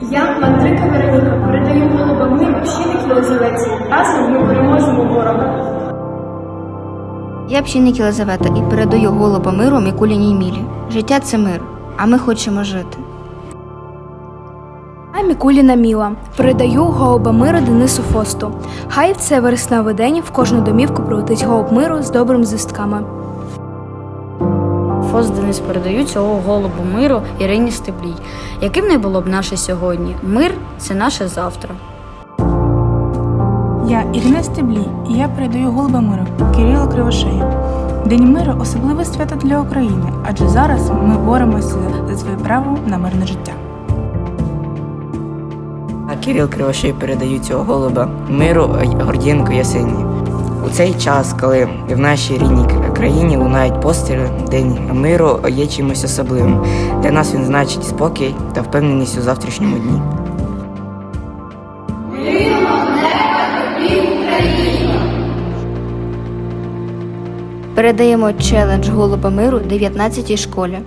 Я, мандрика Вероніка, передаю голуба миру щиник Єлизаветі. Разом ми переможемо ворога. Я пщинник Єлизавета і передаю голуба миру Мікуліній Мілі. Життя це мир, а ми хочемо жити. Я Мікуліна Міла. Передаю голуба миру Денису Фосту. Хай в це вересневий день в кожну домівку прилетить голуб миру з добрими звістками. Фос Денис передаю цього голубу миру Ірині Стеблій. Яким не було б наше сьогодні? Мир це наше завтра. Я Ірина Стеблій, і я передаю голуба миру Кирило Кривошею. День миру особливе свято для України, адже зараз ми боремося за своє право на мирне життя. А Кирил Кривошей передаю цього голуба миру Гордієнко Ясині. У цей час, коли в нашій рідній країні лунають постріли, День миру є чимось особливим. Для нас він значить спокій та впевненість у завтрашньому дні. Передаємо челендж голуба миру 19-й школі.